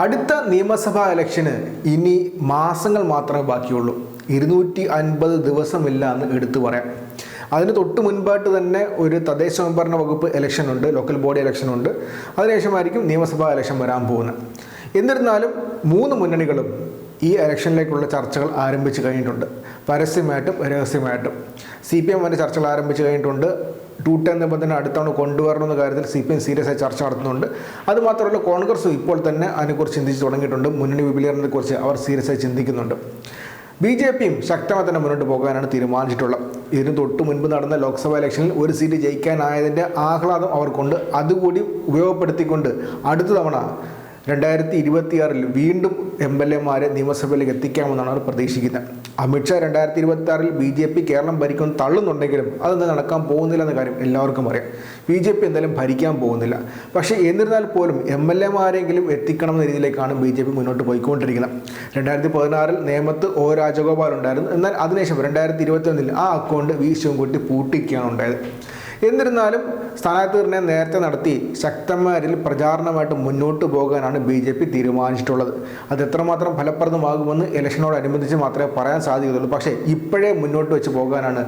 അടുത്ത നിയമസഭാ ഇലക്ഷന് ഇനി മാസങ്ങൾ മാത്രമേ ബാക്കിയുള്ളൂ. ഇരുന്നൂറ്റി അൻപത് ദിവസമില്ല എന്ന് എടുത്തു പറയാം. അതിന് തൊട്ട് മുൻപായിട്ട് തന്നെ ഒരു തദ്ദേശ സ്വയംഭരണ വകുപ്പ് ഇലക്ഷൻ ഉണ്ട് ലോക്കൽ ബോഡി ഇലക്ഷൻ ഉണ്ട് അതിനുശേഷമായിരിക്കും നിയമസഭാ ഇലക്ഷൻ വരാൻ പോകുന്നത്. എന്നിരുന്നാലും മൂന്ന് മുന്നണികളും ഈ ഇലക്ഷനിലേക്കുള്ള ചർച്ചകൾ ആരംഭിച്ചു കഴിഞ്ഞിട്ടുണ്ട്. പരസ്യമായിട്ടും രഹസ്യമായിട്ടും. സി പി എം ചർച്ചകൾ ആരംഭിച്ചു കഴിഞ്ഞിട്ടുണ്ട്. ടു ടെൻ നിബന്ധന അടുത്തവണ കൊണ്ടുവരണമെന്ന കാര്യത്തിൽ സി പി എം സീരിയസ് ആയി ചർച്ച നടത്തുന്നുണ്ട്. അതുമാത്രമല്ല കോൺഗ്രസ് ഇപ്പോൾ തന്നെ അതിനെക്കുറിച്ച് ചിന്തിച്ച് തുടങ്ങിയിട്ടുണ്ട്. മുന്നണി വിപുലീകരണത്തെക്കുറിച്ച് അവർ സീരിയസ് ആയി ചിന്തിക്കുന്നുണ്ട്. ബി ജെ പിയും ശക്തമായി തന്നെ മുന്നോട്ട് പോകാനാണ് തീരുമാനിച്ചിട്ടുള്ളത്. ഇതിന് തൊട്ട് മുൻപ് നടന്ന ലോക്സഭാ ഇലക്ഷനിൽ ഒരു സീറ്റ് ജയിക്കാനായതിന്റെ ആഹ്ലാദം അവർക്കുണ്ട്. അതുകൂടി ഉപയോഗപ്പെടുത്തിക്കൊണ്ട് അടുത്ത തവണ രണ്ടായിരത്തി ഇരുപത്തിയാറിൽ വീണ്ടും എം എൽ എമാരെ നിയമസഭയിലേക്ക് എത്തിക്കാമെന്നാണ് പ്രതീക്ഷിക്കുന്നത്. അമിത്ഷാ രണ്ടായിരത്തി ഇരുപത്തി ആറിൽ ബി ജെ പി കേരളം ഭരിക്കും തള്ളുന്നുണ്ടെങ്കിലും അതൊന്നും നടക്കാൻ പോകുന്നില്ല എന്ന കാര്യം എല്ലാവർക്കും അറിയാം. ബി ജെ പി എന്തായാലും ഭരിക്കാൻ പോകുന്നില്ല. പക്ഷേ എന്നിരുന്നാൽ പോലും എം എൽ എമാരെങ്കിലും എത്തിക്കണം എന്ന രീതിയിലേക്കാണ് ബി ജെ പി മുന്നോട്ട് പോയിക്കൊണ്ടിരിക്കുന്നത്. രണ്ടായിരത്തി പതിനാറിൽ നേമത്ത് ഒ രാജഗോപാൽ ഉണ്ടായിരുന്നു. എന്നാൽ അതിനുശേഷം രണ്ടായിരത്തി ഇരുപത്തി ഒന്നിൽ ആ അക്കൗണ്ട് വി ശിവൻകുട്ടി പൂട്ടിക്കുകയാണ് ഉണ്ടായത്. എന്നിരുന്നാലും സ്ഥാനാർത്ഥി നിർണയം നേരത്തെ നടത്തി ശക്തന്മാരിൽ പ്രചാരണമായിട്ട് മുന്നോട്ട് പോകാനാണ് ബി ജെ പി തീരുമാനിച്ചിട്ടുള്ളത്. അത് എത്രമാത്രം ഫലപ്രദമാകുമെന്ന് ഇലക്ഷനോടനുബന്ധിച്ച് മാത്രമേ പറയാൻ സാധിക്കുകയുള്ളൂ. പക്ഷേ ഇപ്പോഴേ മുന്നോട്ട് വെച്ച് പോകാനാണ്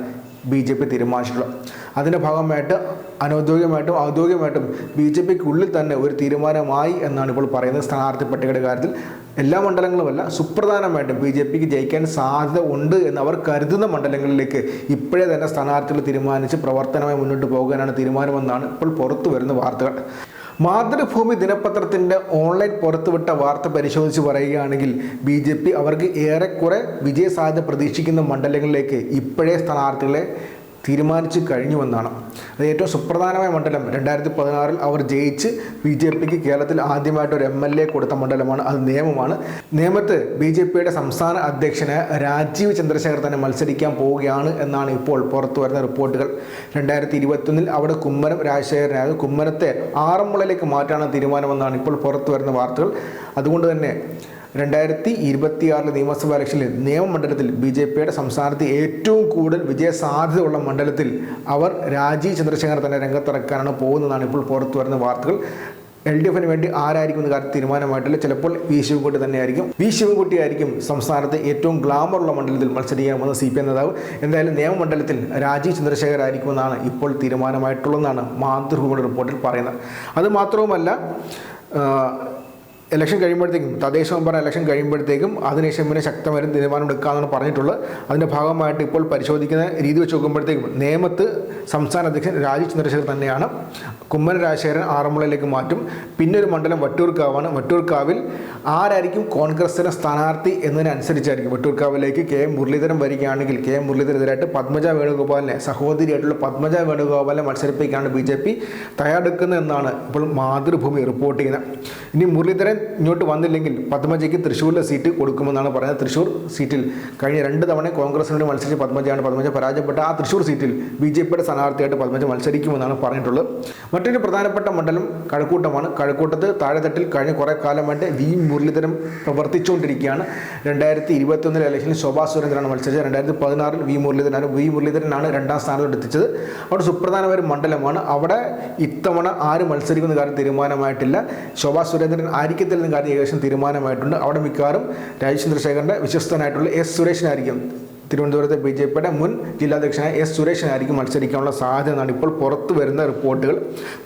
ബി ജെ പി തീരുമാനിച്ചിട്ടുള്ളത്. അതിന്റെ ഭാഗമായിട്ട് അനൗദ്യോഗികമായിട്ടും ഔദ്യോഗികമായിട്ടും ബി ജെ പിക്കുള്ളിൽ തന്നെ ഒരു തീരുമാനമായി എന്നാണ് ഇപ്പോൾ പറയുന്നത് സ്ഥാനാർത്ഥി പട്ടികയുടെ കാര്യത്തിൽ. എല്ലാ മണ്ഡലങ്ങളുമല്ല സുപ്രധാനമായിട്ടും ബി ജെ പിക്ക് ജയിക്കാൻ സാധ്യത ഉണ്ട് എന്ന് അവർ കരുതുന്ന മണ്ഡലങ്ങളിലേക്ക് ഇപ്പോഴേ തന്നെ സ്ഥാനാർത്ഥികൾ തീരുമാനിച്ച് പ്രവർത്തനമായി മുന്നോട്ട് പോകാനാണ് തീരുമാനമെന്നാണ് ഇപ്പോൾ പുറത്തു വരുന്ന വാർത്തകൾ. മാതൃഭൂമി ദിനപത്രത്തിന്റെ ഓൺലൈൻ പുറത്തുവിട്ട വാർത്ത പരിശോധിച്ച് പറയുകയാണെങ്കിൽ ബി ജെ പി അവർക്ക് ഏറെക്കുറെ വിജയസാധ്യത പ്രതീക്ഷിക്കുന്ന മണ്ഡലങ്ങളിലേക്ക് ഇപ്പോഴേ സ്ഥാനാർത്ഥികളെ തീരുമാനിച്ചു കഴിഞ്ഞുവെന്നാണ്. അത് ഏറ്റവും സുപ്രധാനമായ മണ്ഡലം. രണ്ടായിരത്തി പതിനാറിൽ അവർ ജയിച്ച് ബി ജെ പിക്ക് കേരളത്തിൽ ആദ്യമായിട്ട് ഒരു എം എൽ എ കൊടുത്ത മണ്ഡലമാണ്. അത് നിയമമാണ്. നിയമത്ത് ബി ജെ പിയുടെ സംസ്ഥാന അധ്യക്ഷന് രാജീവ് ചന്ദ്രശേഖർ തന്നെ മത്സരിക്കാൻ പോവുകയാണ് എന്നാണ് ഇപ്പോൾ പുറത്തു വരുന്ന റിപ്പോർട്ടുകൾ. രണ്ടായിരത്തി ഇരുപത്തൊന്നിൽ അവിടെ കുമ്മനം രാജശേഖരനായത് കുമ്മനത്തെ ആറന്മുളയിലേക്ക് മാറ്റാനുള്ള തീരുമാനമെന്നാണ് ഇപ്പോൾ പുറത്തു വരുന്ന വാർത്തകൾ. അതുകൊണ്ട് തന്നെ രണ്ടായിരത്തി ഇരുപത്തിയാറിലെ നിയമസഭാ ഇലക്ഷനിൽ നിയമമണ്ഡലത്തിൽ ബി ജെ പിയുടെ സംസ്ഥാനത്ത് ഏറ്റവും കൂടുതൽ വിജയ സാധ്യതയുള്ള മണ്ഡലത്തിൽ അവർ രാജീവ് ചന്ദ്രശേഖർ തന്നെ രംഗത്തിറക്കാനാണ് പോകുന്നതാണ് ഇപ്പോൾ പുറത്തു വരുന്ന വാർത്തകൾ. എൽ ഡി എഫിന് വേണ്ടി ആരായിരിക്കും എന്ന കാര്യത്തിൽ തീരുമാനമായിട്ടില്ല. ചിലപ്പോൾ വി ശിവൻകുട്ടി തന്നെയായിരിക്കും. വി ശിവൻകുട്ടി ആയിരിക്കും സംസ്ഥാനത്തെ ഏറ്റവും ഗ്ലാമറുള്ള മണ്ഡലത്തിൽ മത്സരിക്കാൻ വന്ന സി പി എം നേതാവ്. എന്തായാലും നിയമമണ്ഡലത്തിൽ രാജീവ് ചന്ദ്രശേഖർ ആയിരിക്കുമെന്നാണ് ഇപ്പോൾ തീരുമാനമായിട്ടുള്ളതെന്നാണ് മാതൃഭൂമിയുടെ റിപ്പോർട്ടിൽ പറയുന്നത്. അത് മാത്രവുമല്ല ഇലക്ഷൻ കഴിയുമ്പോഴത്തേക്കും തദ്ദേശ സ്വയംഭരണ ഇലക്ഷൻ കഴിയുമ്പോഴത്തേക്കും അതിനുശേഷം പിന്നെ ശക്തമായും തീരുമാനം എടുക്കാമെന്നാണ് പറഞ്ഞിട്ടുള്ളത്. അതിന്റെ ഭാഗമായിട്ട് ഇപ്പോൾ പരിശോധിക്കുന്ന രീതി വെച്ച് നോക്കുമ്പോഴത്തേക്കും നേമത്ത് സംസ്ഥാന അധ്യക്ഷൻ രാജീവ് ചന്ദ്രശേഖർ തന്നെയാണ് കുമ്മന രാജശേഖരൻ ആറന്മുളയിലേക്ക് മാറ്റും. പിന്നെ ഒരു മണ്ഡലം വട്ടൂർക്കാവാണ് വട്ടൂർക്കാവിൽ ആരായിരിക്കും കോൺഗ്രസിന്റെ സ്ഥാനാർത്ഥി എന്നതിനനുസരിച്ചായിരിക്കും. വട്ടൂർക്കാവിലേക്ക് കെ എം മുരളീധരൻ വരികയാണെങ്കിൽ കെ എം മുരളീധരനെതിരായിട്ട് പത്മജ വേണുഗോപാലിനെ സഹോദരിയായിട്ടുള്ള പത്മജ വേണുഗോപാലിനെ മത്സരിപ്പിക്കാണ് ബി ജെ പി തയ്യാറെടുക്കുന്നതെന്നാണ് ഇപ്പോൾ മാതൃഭൂമി റിപ്പോർട്ട് ചെയ്യുന്നത്. ഇനി മുരളീധരൻ ഇങ്ങോട്ട് വന്നില്ലെങ്കിൽ പത്മജയ്ക്ക് തൃശ്ശൂരിലെ സീറ്റ് കൊടുക്കുമെന്നാണ് പറയുന്നത്. തൃശ്ശൂർ സീറ്റിൽ കഴിഞ്ഞ രണ്ട് തവണ കോൺഗ്രസിനോട് മത്സരിച്ച് പത്മജയാണ് പത്മജ പരാജയപ്പെട്ട. ആ തൃശ്ശൂർ സീറ്റിൽ ബി ജെ പിയുടെ സ്ഥാനാർത്ഥിയായിട്ട് പത്മജ മത്സരിക്കുമെന്നാണ് പറഞ്ഞിട്ടുള്ളത്. മറ്റൊരു പ്രധാനപ്പെട്ട മണ്ഡലം കഴക്കൂട്ടമാണ്. കഴക്കൂട്ടത്ത് താഴെത്തട്ടിൽ കഴിഞ്ഞ കുറേ കാലമായിട്ട് വി മുരളീധരൻ പ്രവർത്തിച്ചുകൊണ്ടിരിക്കുകയാണ്. രണ്ടായിരത്തി ഇരുപത്തൊന്നിലെ ഇലക്ഷനിൽ ശോഭാ സുരേന്ദ്രനാണ് മത്സരിച്ചത്. രണ്ടായിരത്തി പതിനാറിൽ വി മുരളീധരനാണ്. വി മുരളീധരനാണ് രണ്ടാം സ്ഥാനത്തോട് എത്തിച്ചത്. അവിടെ സുപ്രധാനമായ ഒരു മണ്ഡലമാണ്. അവിടെ ഇത്തവണ ആര് മത്സരിക്കുന്ന കാര്യം തീരുമാനമായിട്ടില്ല. ശോഭാ സുരേന്ദ്രൻ ആയിരിക്കത്തില്ല എന്ന കാര്യം ഏകദേശം തീരുമാനമായിട്ടുണ്ട്. അവിടെ മിക്കവാറും രാജീവ് ചന്ദ്രശേഖരന്റെ വിശ്വസ്തനായിട്ടുള്ള എസ് സുരേഷിനായിരിക്കും. തിരുവനന്തപുരത്തെ ബി ജെ പിയുടെ മുൻ ജില്ലാധ്യക്ഷനായ എസ് സുരേഷനായിരിക്കും മത്സരിക്കാനുള്ള സാധ്യത എന്നാണ് ഇപ്പോൾ പുറത്തു വരുന്ന റിപ്പോർട്ടുകൾ.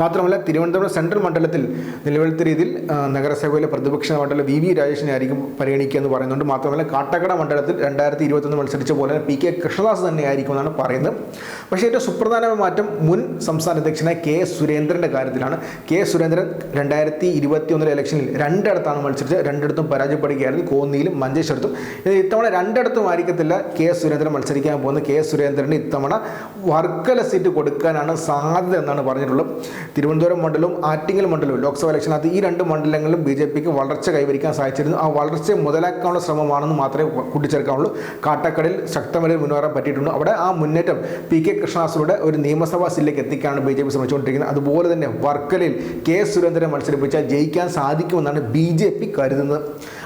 മാത്രമല്ല തിരുവനന്തപുരം സെൻട്രൽ മണ്ഡലത്തിൽ നിലവിലത്തെ രീതിയിൽ നഗരസഭയിലെ പ്രതിപക്ഷ മണ്ഡലം വി വി രാജേഷിനായിരിക്കും പരിഗണിക്കുക എന്ന് പറയുന്നുണ്ട്. മാത്രമല്ല കാട്ടക്കട മണ്ഡലത്തിൽ രണ്ടായിരത്തി ഇരുപത്തൊന്ന് മത്സരിച്ച പോലെ തന്നെ പി കെ കൃഷ്ണദാസ് തന്നെയായിരിക്കും എന്നാണ് പറയുന്നത്. പക്ഷേ ഏറ്റവും സുപ്രധാനമായ മാറ്റം മുൻ സംസ്ഥാന അധ്യക്ഷനായ കെ സുരേന്ദ്രന്റെ കാര്യത്തിലാണ്. കെ സുരേന്ദ്രൻ രണ്ടായിരത്തി ഇരുപത്തി ഒന്നിലെ ഇലക്ഷനിൽ രണ്ടിടത്താണ് മത്സരിച്ചത്. രണ്ടിടത്തും പരാജയപ്പെടുകയായിരുന്നു. കോന്നിയിലും മഞ്ചേശ്വരത്തും. ഇത് ഇത്തവണ രണ്ടിടത്തും ആയിരിക്കത്തില്ല കെ സുരേന്ദ്രൻ മത്സരിക്കാൻ പോകുന്ന കെ എസ് സുരേന്ദ്രന് ഇത്തവണ വർക്കല സീറ്റ് കൊടുക്കാനാണ് സാധ്യത എന്നാണ് പറഞ്ഞിട്ടുള്ളത്. തിരുവനന്തപുരം മണ്ഡലവും ആറ്റിങ്ങൽ മണ്ഡലവും ലോക്സഭാ ഇലക്ഷനകത്ത് ഈ രണ്ട് മണ്ഡലങ്ങളിലും ബി ജെ പിക്ക് വളർച്ച കൈവരിക്കാൻ സാധിച്ചിരുന്നു. ആ വളർച്ച മുതലാക്കാനുള്ള ശ്രമമാണെന്ന് മാത്രമേ കൂട്ടിച്ചേർക്കാവുള്ളൂ. കാട്ടക്കടയിൽ ശക്തമായി മുന്നേറാൻ പറ്റിയിട്ടുണ്ട്. അവിടെ ആ മുന്നേറ്റം പി കെ കൃഷ്ണദാസിലൂടെ ഒരു നിയമസഭാ സീറ്റിലേക്ക് എത്തിക്കാനാണ് ബി ജെ പി ശ്രമിച്ചുകൊണ്ടിരിക്കുന്നത്. അതുപോലെ തന്നെ വർക്കലയിൽ കെ സുരേന്ദ്രനെ മത്സരിപ്പിച്ചാൽ ജയിക്കാൻ സാധിക്കുമെന്നാണ് ബി ജെ പി കരുതുന്നത്.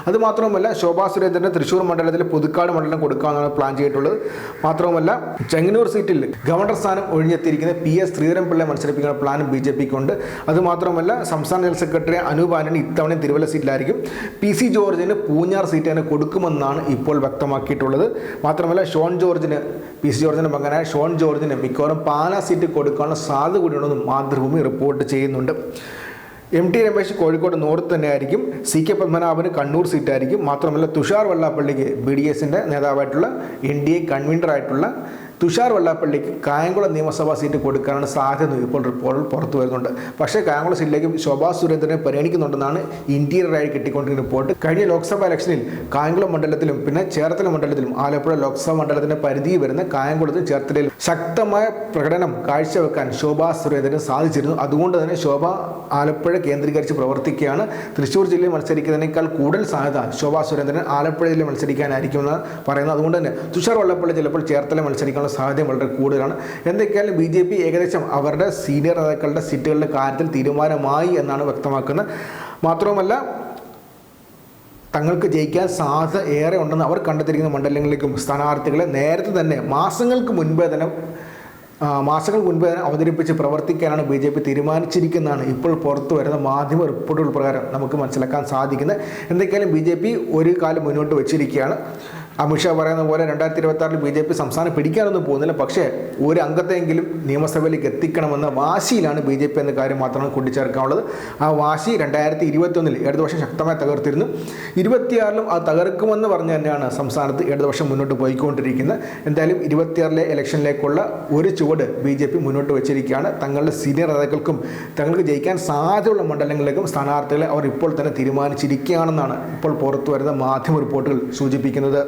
അതുമാത്രമല്ല ശോഭാ സുരേന്ദ്രന് തൃശ്ശൂർ മണ്ഡലത്തിൽ പുതുക്കാട് മണ്ഡലം കൊടുക്കാമെന്നാണ് പ്ലാൻ ചെയ്തിട്ടുള്ളത്. മാത്രവുമല്ല ചെങ്ങന്നൂർ സീറ്റിൽ ഗവർണർ സ്ഥാനം ഒഴിഞ്ഞെത്തിയിരിക്കുന്ന പി എസ് ശ്രീധരൻപിള്ള മത്സരിപ്പിക്കുന്ന പ്ലാൻ ബി ജെ പിക്കുണ്ട്. അതുമാത്രമല്ല സംസ്ഥാന ജനറൽ സെക്രട്ടറി അനൂപ് ഇത്തവണ തിരുവല്ല സീറ്റിലായിരിക്കും. പി സി ജോർജിന് പൂഞ്ഞാർ സീറ്റ് തന്നെ കൊടുക്കുമെന്നാണ് ഇപ്പോൾ വ്യക്തമാക്കിയിട്ടുള്ളത്. മാത്രമല്ല ഷോൺ ജോർജിന് പി സി ജോർജിന്റെ മകനായ ഷോൺ ജോർജിന് മിക്കവാറും പാലാ സീറ്റ് കൊടുക്കാനുള്ള സാധ്യത കൂടിയുണ്ടെന്ന് മാതൃഭൂമി റിപ്പോർട്ട് ചെയ്യുന്നുണ്ട്. M T Ramesh Kozhikode north തന്നെയായിരിക്കും. സി കെ പത്മനാഭന് കണ്ണൂർ സീറ്റായിരിക്കും. മാത്രമല്ല തുഷാർ വെള്ളാപ്പള്ളിക്ക് ബി ഡി എസിന്റെ നേതാവായിട്ടുള്ള എൻ ഡി എ കൺവീനറായിട്ടുള്ള തുഷാർ വെള്ളാപ്പള്ളിക്ക് കായംകുളം നിയമസഭാ സീറ്റ് കൊടുക്കാനാണ് സാധ്യത ഇപ്പോൾ റിപ്പോർട്ടിൽ പുറത്തു വരുന്നുണ്ട്. പക്ഷേ കായംകുളം സീറ്റിലേക്ക് ശോഭാ സുരേന്ദ്രനെ പരിഗണിക്കുന്നുണ്ടെന്നാണ് ഇന്റീരിയറായി കിട്ടിക്കൊണ്ടിരിക്കുന്ന റിപ്പോർട്ട്. കഴിഞ്ഞ ലോക്സഭാ ഇലക്ഷനിൽ കായംകുളം മണ്ഡലത്തിലും പിന്നെ ചേർത്തല മണ്ഡലത്തിലും ആലപ്പുഴ ലോക്സഭാ മണ്ഡലത്തിന്റെ പരിധിയിൽ വരുന്ന കായംകുളത്തും ചേർത്തലയിൽ ശക്തമായ പ്രകടനം കാഴ്ചവെക്കാൻ ശോഭാ സുരേന്ദ്രന് സാധിച്ചിരുന്നു. അതുകൊണ്ട് തന്നെ ശോഭ ആലപ്പുഴ കേന്ദ്രീകരിച്ച് പ്രവർത്തിക്കുകയാണ്. തൃശ്ശൂർ ജില്ലയിൽ മത്സരിക്കുന്നതിനേക്കാൾ കൂടുതൽ സാധ്യത ശോഭാ സുരേന്ദ്രൻ ആലപ്പുഴ ജില്ലയിൽ മത്സരിക്കാനായിരിക്കുമെന്ന് പറയുന്നത്. അതുകൊണ്ട് തന്നെ തുഷാർ വള്ളപ്പള്ളി ചിലപ്പോൾ ചേർത്തല മത്സരിക്കാനുള്ള സാധ്യത വളരെ കൂടുതലാണ്. എന്തൊക്കെയാലും ബി ജെ പി ഏകദേശം അവരുടെ സീനിയർ നേതാക്കളുടെ സീറ്റുകളുടെ കാര്യത്തിൽ തീരുമാനമായി എന്നാണ് വ്യക്തമാക്കുന്നത്. മാത്രവുമല്ല തങ്ങൾക്ക് ജയിക്കാൻ സാധ്യത ഏറെ ഉണ്ടെന്ന് അവർ കണ്ടെത്തിയിരിക്കുന്ന മണ്ഡലങ്ങളിലേക്കും സ്ഥാനാർത്ഥികളെ നേരത്തെ തന്നെ മാസങ്ങൾക്ക് മുൻപേ തന്നെ മാസങ്ങൾ മുൻപേ തന്നെ അവതരിപ്പിച്ച് പ്രവർത്തിക്കാനാണ് ബി ജെ പി തീരുമാനിച്ചിരിക്കുന്നതാണ് ഇപ്പോൾ പുറത്തു വരുന്ന മാധ്യമ റിപ്പോർട്ടുകൾ പ്രകാരം നമുക്ക് മനസ്സിലാക്കാൻ സാധിക്കുന്നത്. എന്തൊക്കെയാലും ബി ജെ പി ഒരു കാലം മുന്നോട്ട് വെച്ചിരിക്കുകയാണ്. അമിത്ഷാ പറയുന്ന പോലെ രണ്ടായിരത്തി ഇരുപത്തി ആറിൽ ബി ജെ പി സംസ്ഥാനം പിടിക്കാനൊന്നും പോകുന്നില്ല. പക്ഷേ ഒരു അംഗത്തെങ്കിലും നിയമസഭയിലേക്ക് എത്തിക്കണമെന്ന വാശിയിലാണ് ബി ജെ പി എന്ന കാര്യം മാത്രമാണ് കൂട്ടിച്ചേർക്കാനുള്ളത്. ആ വാശി രണ്ടായിരത്തി ഇരുപത്തൊന്നിൽ ഇടതുപക്ഷം ശക്തമായി തകർത്തിരുന്നു. ഇരുപത്തിയാറിലും അത് തകർക്കുമെന്ന് പറഞ്ഞ് തന്നെയാണ് സംസ്ഥാനത്ത് ഇടതുപക്ഷം മുന്നോട്ട് പോയിക്കൊണ്ടിരിക്കുന്നത്. എന്തായാലും ഇരുപത്തിയാറിലെ ഇലക്ഷനിലേക്കുള്ള ഒരു ചുവട് ബി ജെ പി മുന്നോട്ട് വെച്ചിരിക്കുകയാണ്. തങ്ങളുടെ സീനിയർ നേതാക്കൾക്കും തങ്ങൾക്ക് ജയിക്കാൻ സാധ്യതയുള്ള മണ്ഡലങ്ങളിലേക്കും സ്ഥാനാർത്ഥികളെ അവർ ഇപ്പോൾ തന്നെ തീരുമാനിച്ചിരിക്കുകയാണെന്നാണ് ഇപ്പോൾ പുറത്തു വരുന്ന മാധ്യമ റിപ്പോർട്ടുകൾ സൂചിപ്പിക്കുന്നത്.